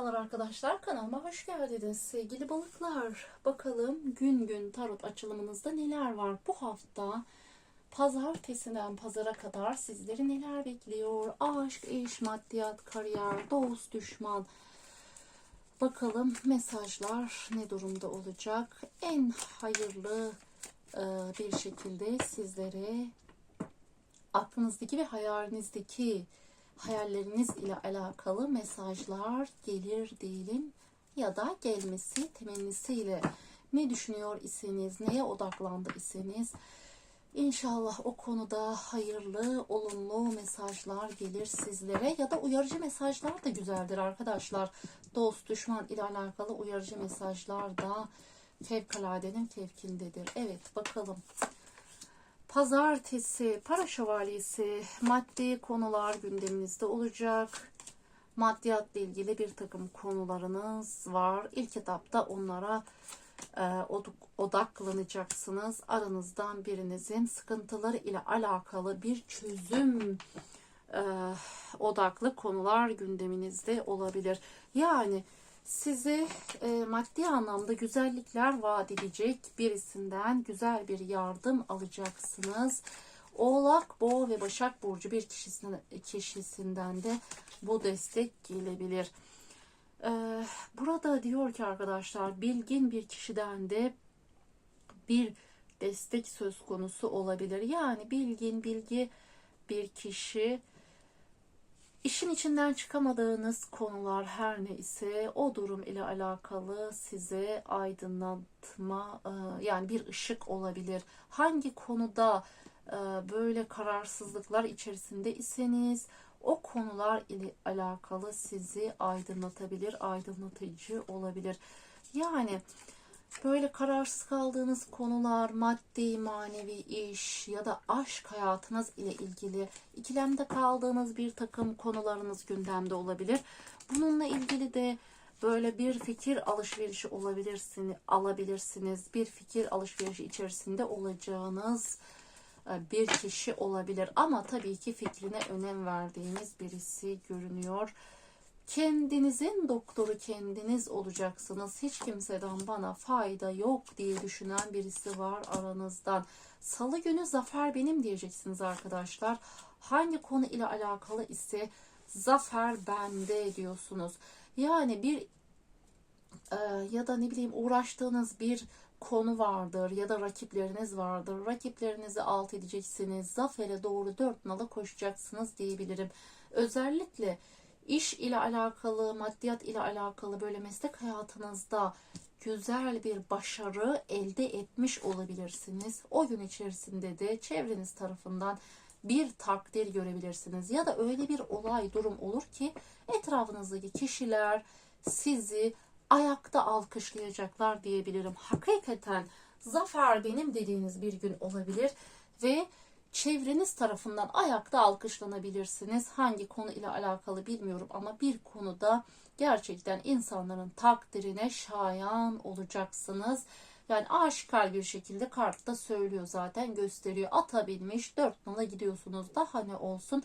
Merhabalar arkadaşlar kanalıma hoş geldiniz sevgili balıklar. Bakalım gün gün tarot açılımınızda neler var bu hafta pazartesinden pazara kadar sizleri neler bekliyor? Aşk, iş, maddiyat, kariyer, dost, düşman. Bakalım mesajlar ne durumda olacak? En hayırlı e, bir şekilde sizlere aklınızdaki ve hayalinizdeki hayalleriniz ile alakalı mesajlar gelir diyelim ya da gelmesi temennisiyle ne düşünüyor iseniz, neye odaklandı iseniz İnşallah o konuda hayırlı, olumlu mesajlar gelir sizlere ya da uyarıcı mesajlar da güzeldir arkadaşlar. Dost, düşman ile alakalı uyarıcı mesajlar da fevkaladenin fevkindedir. Evet bakalım. Pazartesi para şövalyesi maddi konular gündeminizde olacak. Maddiyatla ilgili bir takım konularınız var. İlk etapta onlara e, odaklanacaksınız. Aranızdan birinizin sıkıntıları ile alakalı bir çözüm e, odaklı konular gündeminizde olabilir. Yani size e, maddi anlamda güzellikler vaat edecek birisinden güzel bir yardım alacaksınız. Oğlak, Boğa ve Başak Burcu bir kişisinden, kişisinden de bu destek gelebilir. Ee, burada diyor ki arkadaşlar bilgin bir kişiden de bir destek söz konusu olabilir. Yani bilgin, bilgi bir kişi İşin içinden çıkamadığınız konular her neyse o durum ile alakalı size aydınlatma e, yani bir ışık olabilir. Hangi konuda e, böyle kararsızlıklar içerisinde iseniz o konular ile alakalı sizi aydınlatabilir, aydınlatıcı olabilir. Yani böyle kararsız kaldığınız konular, maddi, manevi iş ya da aşk hayatınız ile ilgili ikilemde kaldığınız bir takım konularınız gündemde olabilir. Bununla ilgili de böyle bir fikir alışverişi olabilirsiniz, alabilirsiniz. Bir fikir alışverişi içerisinde olacağınız e, bir kişi olabilir. Ama tabii ki fikrine önem verdiğiniz birisi görünüyor. Kendinizin doktoru kendiniz olacaksınız. Hiç kimseden bana fayda yok diye düşünen birisi var aranızdan. Salı günü zafer benim diyeceksiniz arkadaşlar. Hangi konu ile alakalı ise zafer bende diyorsunuz. Yani bir e, ya da ne bileyim uğraştığınız bir konu vardır ya da rakipleriniz vardır. Rakiplerinizi alt edeceksiniz. Zafere doğru dört nala koşacaksınız diyebilirim. Özellikle iş ile alakalı, maddiyat ile alakalı böyle meslek hayatınızda güzel bir başarı elde etmiş olabilirsiniz. O gün içerisinde de çevreniz tarafından bir takdir görebilirsiniz. Ya da öyle bir olay, durum olur ki etrafınızdaki kişiler sizi ayakta alkışlayacaklar diyebilirim. Hakikaten zafer benim dediğiniz bir gün olabilir ve çevreniz tarafından ayakta alkışlanabilirsiniz. Hangi konu ile alakalı bilmiyorum ama bir konuda gerçekten insanların takdirine şayan olacaksınız. Yani aşikar bir şekilde kartta söylüyor zaten gösteriyor. Ata binmiş dört nala gidiyorsunuz. Daha ne olsun.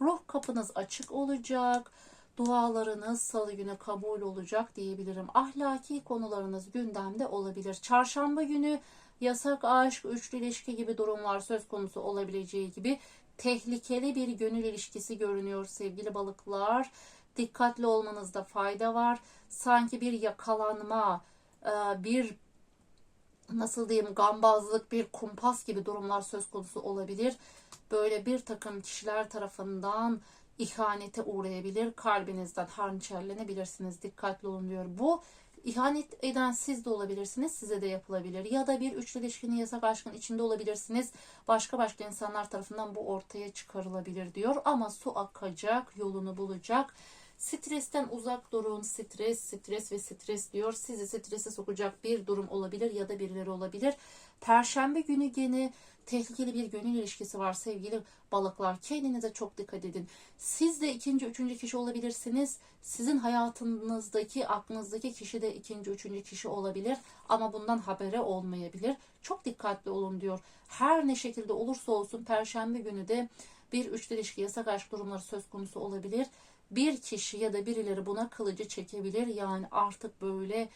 Ruh kapınız açık olacak. Dualarınız salı günü kabul olacak diyebilirim. Ahlaki konularınız gündemde olabilir. Çarşamba günü yasak aşk, üçlü ilişki gibi durumlar söz konusu olabileceği gibi tehlikeli bir gönül ilişkisi görünüyor sevgili balıklar. Dikkatli olmanızda fayda var. Sanki bir yakalanma, e, bir nasıl diyeyim gambazlık, bir kumpas gibi durumlar söz konusu olabilir. Böyle bir takım kişiler tarafından ihanete uğrayabilir. Kalbinizden hançerlenebilirsiniz. Dikkatli olun diyor. Bu İhanet eden siz de olabilirsiniz, size de yapılabilir. Ya da bir üçlü ilişkinin yasak aşkın içinde olabilirsiniz. Başka başka insanlar tarafından bu ortaya çıkarılabilir diyor. Ama su akacak, yolunu bulacak. Stresten uzak durun. Stres, stres ve stres diyor. Sizi strese sokacak bir durum olabilir ya da birileri olabilir. Perşembe günü gene tehlikeli bir gönül ilişkisi var sevgili balıklar. Kendinize çok dikkat edin. Siz de ikinci, üçüncü kişi olabilirsiniz. Sizin hayatınızdaki, aklınızdaki kişi de ikinci, üçüncü kişi olabilir. Ama bundan habere olmayabilir. Çok dikkatli olun diyor. Her ne şekilde olursa olsun perşembe günü de bir üçlü ilişki, yasak aşk durumları söz konusu olabilir. bir kişi ya da birileri buna kılıcı çekebilir. Yani artık böyle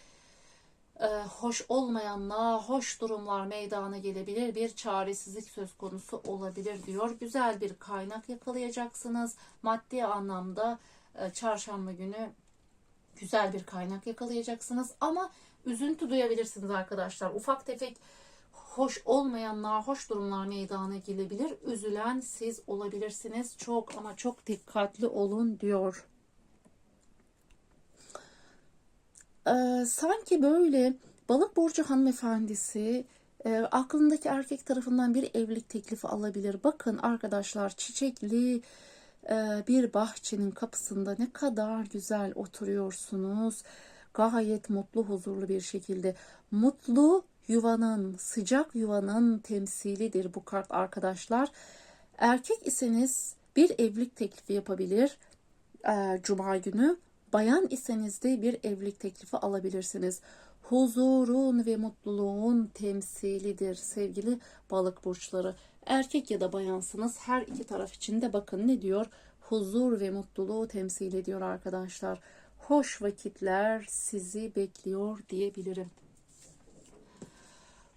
hoş olmayanla hoş durumlar meydana gelebilir. Bir çaresizlik söz konusu olabilir diyor. Güzel bir kaynak yakalayacaksınız. Maddi anlamda e, çarşamba günü güzel bir kaynak yakalayacaksınız. Ama üzüntü duyabilirsiniz arkadaşlar. Ufak tefek hoş olmayanlar, hoş durumlar meydana gelebilir. Üzülen siz olabilirsiniz. Çok ama çok dikkatli olun diyor. Ee, sanki böyle balık burcu hanımefendisi e, aklındaki erkek tarafından bir evlilik teklifi alabilir. Bakın arkadaşlar çiçekli e, bir bahçenin kapısında ne kadar güzel oturuyorsunuz. Gayet mutlu, huzurlu bir şekilde. Mutlu yuvanın, sıcak yuvanın temsilidir bu kart arkadaşlar. Erkek iseniz bir evlilik teklifi yapabilir e, Cuma günü. Bayan iseniz de bir evlilik teklifi alabilirsiniz. Huzurun ve mutluluğun temsilidir sevgili balık burçları. Erkek ya da bayansınız her iki taraf için de bakın ne diyor? Huzur ve mutluluğu temsil ediyor arkadaşlar. Hoş vakitler sizi bekliyor diyebilirim.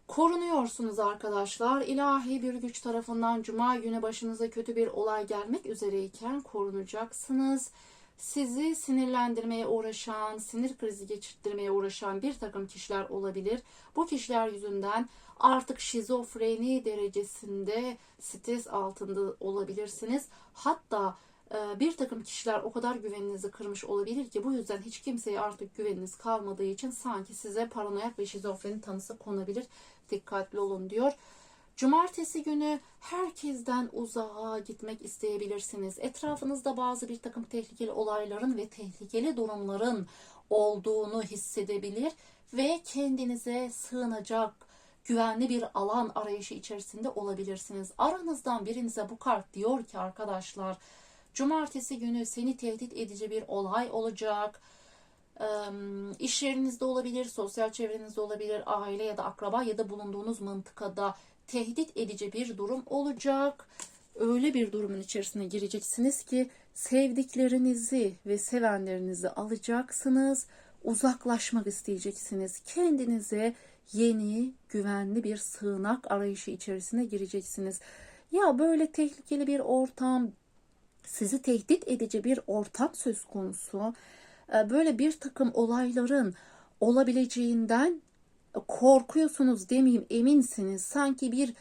Korunuyorsunuz arkadaşlar. İlahi bir güç tarafından cuma günü başınıza kötü bir olay gelmek üzereyken korunacaksınız. Sizi sinirlendirmeye uğraşan, sinir krizi geçirtmeye uğraşan bir takım kişiler olabilir. Bu kişiler yüzünden artık şizofreni derecesinde stres altında olabilirsiniz. Hatta e, bir takım kişiler o kadar güveninizi kırmış olabilir ki bu yüzden hiç kimseye artık güveniniz kalmadığı için sanki size paranoyak ve şizofreni tanısı konabilir. Dikkatli olun diyor. Cumartesi günü herkesten uzağa gitmek isteyebilirsiniz. Etrafınızda bazı bir takım tehlikeli olayların ve tehlikeli durumların olduğunu hissedebilir ve kendinize sığınacak güvenli bir alan arayışı içerisinde olabilirsiniz. Aranızdan birinize bu kart diyor ki arkadaşlar, cumartesi günü seni tehdit edici bir olay olacak iş yerinizde olabilir, sosyal çevrenizde olabilir, aile ya da akraba ya da bulunduğunuz mıntıkada tehdit edici bir durum olacak. Öyle bir durumun içerisine gireceksiniz ki sevdiklerinizi ve sevenlerinizi alacaksınız. Uzaklaşmak isteyeceksiniz. Kendinize yeni, güvenli bir sığınak arayışı içerisine gireceksiniz. Ya böyle tehlikeli bir ortam, sizi tehdit edici bir ortam söz konusu. Böyle bir takım olayların olabileceğinden korkuyorsunuz demeyeyim eminsiniz. Sanki bir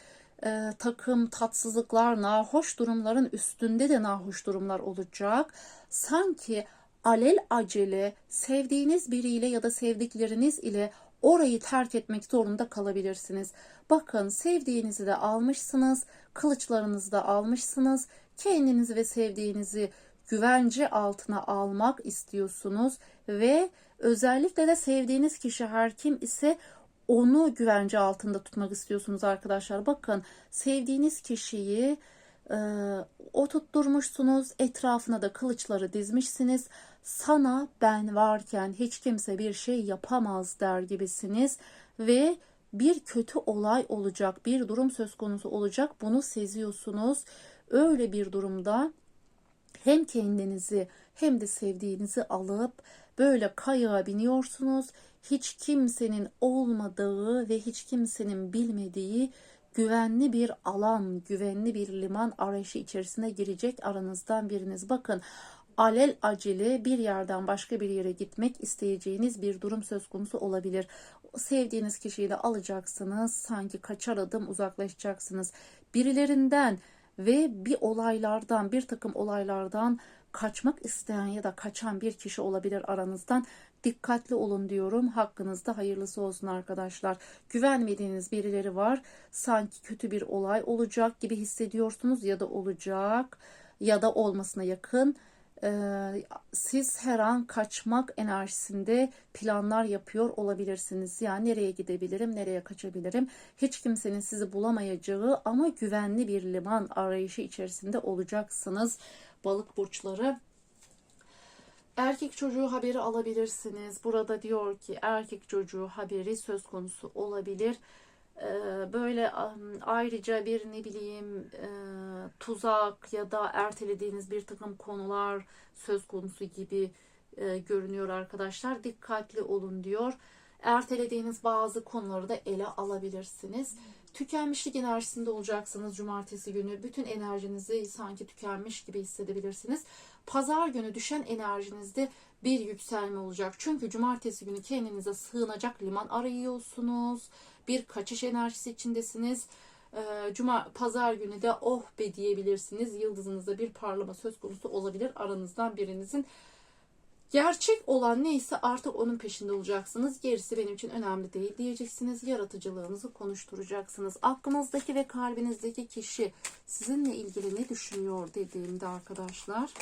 e, takım tatsızlıklar, nahoş durumların üstünde de nahoş durumlar olacak. Sanki alel acele sevdiğiniz biriyle ya da sevdikleriniz ile orayı terk etmek zorunda kalabilirsiniz. Bakın sevdiğinizi de almışsınız, kılıçlarınızı da almışsınız. Kendinizi ve sevdiğinizi güvence altına almak istiyorsunuz ve özellikle de sevdiğiniz kişi her kim ise onu güvence altında tutmak istiyorsunuz arkadaşlar. Bakın sevdiğiniz kişiyi e, oturtturmuşsunuz. Etrafına da kılıçları dizmişsiniz. Sana ben varken hiç kimse bir şey yapamaz der gibisiniz. Ve bir kötü olay olacak, bir durum söz konusu olacak. Bunu seziyorsunuz. Öyle bir durumda hem kendinizi hem de sevdiğinizi alıp böyle kayığa biniyorsunuz hiç kimsenin olmadığı ve hiç kimsenin bilmediği güvenli bir alan, güvenli bir liman arayışı içerisine girecek aranızdan biriniz. Bakın alel acele bir yerden başka bir yere gitmek isteyeceğiniz bir durum söz konusu olabilir. Sevdiğiniz kişiyle alacaksınız, sanki kaçar adım uzaklaşacaksınız. Birilerinden ve bir olaylardan, bir takım olaylardan kaçmak isteyen ya da kaçan bir kişi olabilir aranızdan. Dikkatli olun diyorum. Hakkınızda hayırlısı olsun arkadaşlar. Güvenmediğiniz birileri var. Sanki kötü bir olay olacak gibi hissediyorsunuz ya da olacak ya da olmasına yakın. Ee, siz her an kaçmak enerjisinde planlar yapıyor olabilirsiniz. Yani nereye gidebilirim, nereye kaçabilirim? Hiç kimsenin sizi bulamayacağı ama güvenli bir liman arayışı içerisinde olacaksınız. Balık burçları Erkek çocuğu haberi alabilirsiniz. Burada diyor ki erkek çocuğu haberi söz konusu olabilir. e, böyle ayrıca bir ne bileyim e, tuzak ya da ertelediğiniz bir takım konular söz konusu gibi e, görünüyor arkadaşlar. Dikkatli olun diyor. Ertelediğiniz bazı konuları da ele alabilirsiniz. Tükenmişlik enerjisinde olacaksınız cumartesi günü. Bütün enerjinizi sanki tükenmiş gibi hissedebilirsiniz. Pazar günü düşen enerjinizde bir yükselme olacak. Çünkü cumartesi günü kendinize sığınacak liman arıyorsunuz. Bir kaçış enerjisi içindesiniz. Ee, Cuma pazar günü de oh be diyebilirsiniz. Yıldızınızda bir parlama söz konusu olabilir aranızdan birinizin. Gerçek olan neyse artık onun peşinde olacaksınız. Gerisi benim için önemli değil diyeceksiniz. Yaratıcılığınızı konuşturacaksınız. Aklınızdaki ve kalbinizdeki kişi sizinle ilgili ne düşünüyor dediğimde arkadaşlar.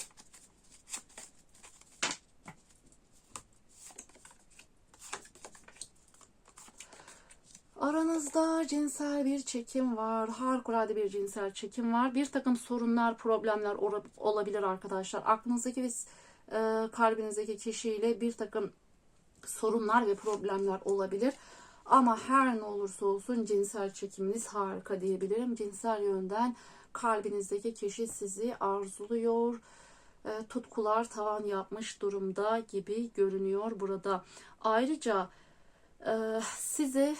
Aranızda cinsel bir çekim var. Harikulade bir cinsel çekim var. Bir takım sorunlar, problemler olabilir arkadaşlar. Aklınızdaki ve e, kalbinizdeki kişiyle bir takım sorunlar ve problemler olabilir. Ama her ne olursa olsun cinsel çekiminiz harika diyebilirim. Cinsel yönden kalbinizdeki kişi sizi arzuluyor. E, tutkular tavan yapmış durumda gibi görünüyor burada. Ayrıca e, size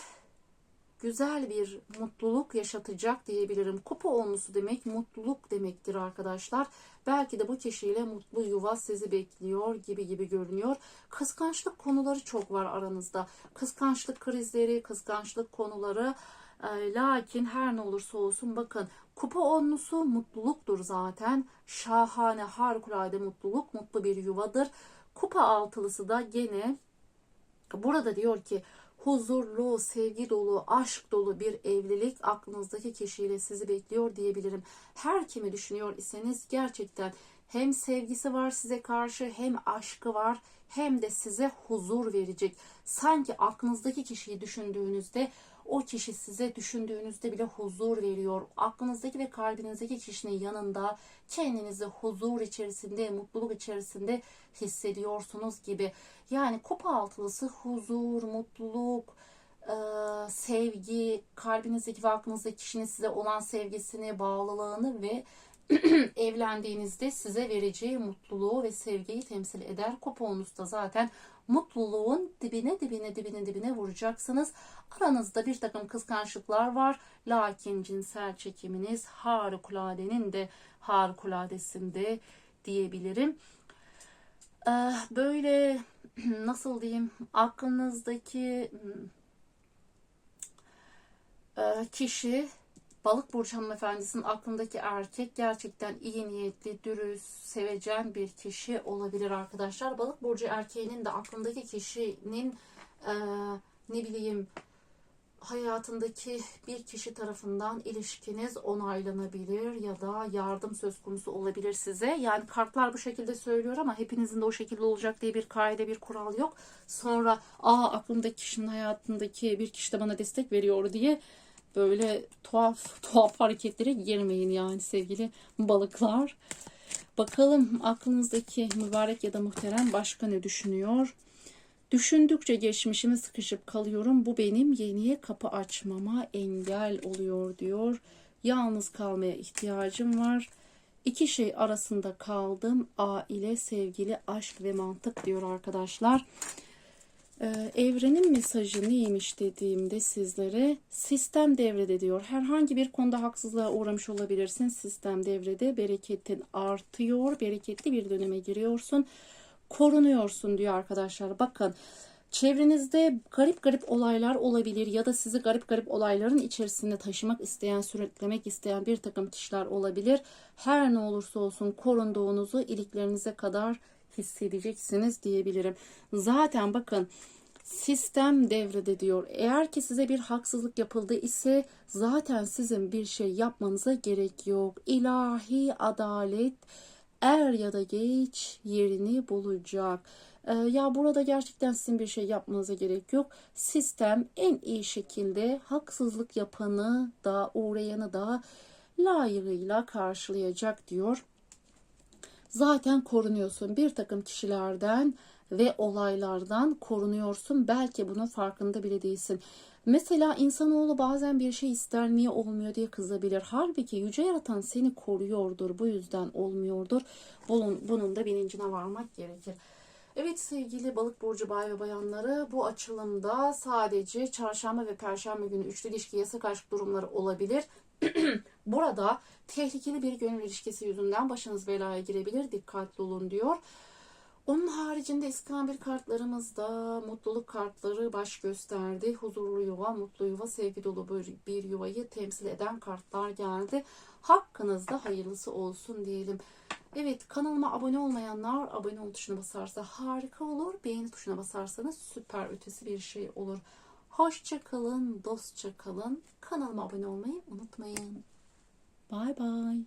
güzel bir mutluluk yaşatacak diyebilirim. Kupa onlusu demek mutluluk demektir arkadaşlar. Belki de bu kişiyle mutlu yuva sizi bekliyor gibi gibi görünüyor. Kıskançlık konuları çok var aranızda. Kıskançlık krizleri, kıskançlık konuları. E, lakin her ne olursa olsun bakın kupa onlusu mutluluktur zaten. Şahane, harikulade mutluluk, mutlu bir yuvadır. Kupa altılısı da gene burada diyor ki huzurlu, sevgi dolu, aşk dolu bir evlilik aklınızdaki kişiyle sizi bekliyor diyebilirim. Her kimi düşünüyor iseniz gerçekten hem sevgisi var size karşı hem aşkı var hem de size huzur verecek. Sanki aklınızdaki kişiyi düşündüğünüzde o kişi size düşündüğünüzde bile huzur veriyor. Aklınızdaki ve kalbinizdeki kişinin yanında kendinizi huzur içerisinde, mutluluk içerisinde hissediyorsunuz gibi. Yani kupa altılısı huzur, mutluluk, e, sevgi, kalbinizdeki ve aklınızdaki kişinin size olan sevgisini, bağlılığını ve evlendiğinizde size vereceği mutluluğu ve sevgiyi temsil eder. Kuponuz da zaten mutluluğun dibine dibine dibine dibine vuracaksınız. Aranızda bir takım kıskançlıklar var. Lakin cinsel çekiminiz harikuladenin de harikuladesinde diyebilirim. Ee, böyle nasıl diyeyim aklınızdaki e, kişi Balık burcu hanımefendisinin aklındaki erkek gerçekten iyi niyetli, dürüst, sevecen bir kişi olabilir arkadaşlar. Balık burcu erkeğinin de aklındaki kişinin e, ne bileyim hayatındaki bir kişi tarafından ilişkiniz onaylanabilir ya da yardım söz konusu olabilir size. Yani kartlar bu şekilde söylüyor ama hepinizin de o şekilde olacak diye bir kaide, bir kural yok. Sonra aa aklımdaki kişinin hayatındaki bir kişi de bana destek veriyor diye böyle tuhaf tuhaf hareketlere girmeyin yani sevgili balıklar. Bakalım aklınızdaki mübarek ya da muhterem başka ne düşünüyor? Düşündükçe geçmişime sıkışıp kalıyorum. Bu benim yeniye kapı açmama engel oluyor diyor. Yalnız kalmaya ihtiyacım var. İki şey arasında kaldım. Aile, sevgili, aşk ve mantık diyor arkadaşlar. Ee, evrenin mesajı neymiş dediğimde sizlere sistem devrede diyor. Herhangi bir konuda haksızlığa uğramış olabilirsin. Sistem devrede bereketin artıyor. Bereketli bir döneme giriyorsun. Korunuyorsun diyor arkadaşlar. Bakın çevrenizde garip garip olaylar olabilir ya da sizi garip garip olayların içerisinde taşımak isteyen, sürüklemek isteyen bir takım kişiler olabilir. Her ne olursa olsun korunduğunuzu iliklerinize kadar hissedeceksiniz diyebilirim. Zaten bakın sistem devrede diyor. Eğer ki size bir haksızlık yapıldı ise zaten sizin bir şey yapmanıza gerek yok. İlahi adalet er ya da geç yerini bulacak. Ee, ya burada gerçekten sizin bir şey yapmanıza gerek yok. Sistem en iyi şekilde haksızlık yapanı da uğrayanı da layığıyla karşılayacak diyor zaten korunuyorsun. Bir takım kişilerden ve olaylardan korunuyorsun. Belki bunun farkında bile değilsin. Mesela insanoğlu bazen bir şey ister niye olmuyor diye kızabilir. Halbuki yüce yaratan seni koruyordur. Bu yüzden olmuyordur. Bunun, bunun da bilincine varmak gerekir. Evet sevgili balık burcu bay ve bayanları bu açılımda sadece çarşamba ve perşembe günü üçlü ilişki yasak aşk durumları olabilir. Burada tehlikeli bir gönül ilişkisi yüzünden başınız belaya girebilir. Dikkatli olun diyor. Onun haricinde iskambil kartlarımızda mutluluk kartları baş gösterdi. Huzurlu yuva, mutlu yuva, sevgi dolu bir, yuvayı temsil eden kartlar geldi. Hakkınızda hayırlısı olsun diyelim. Evet kanalıma abone olmayanlar abone ol tuşuna basarsa harika olur. Beğeni tuşuna basarsanız süper ötesi bir şey olur. Hoşça kalın, dostça kalın. Kanalıma abone olmayı unutmayın. Bye bye.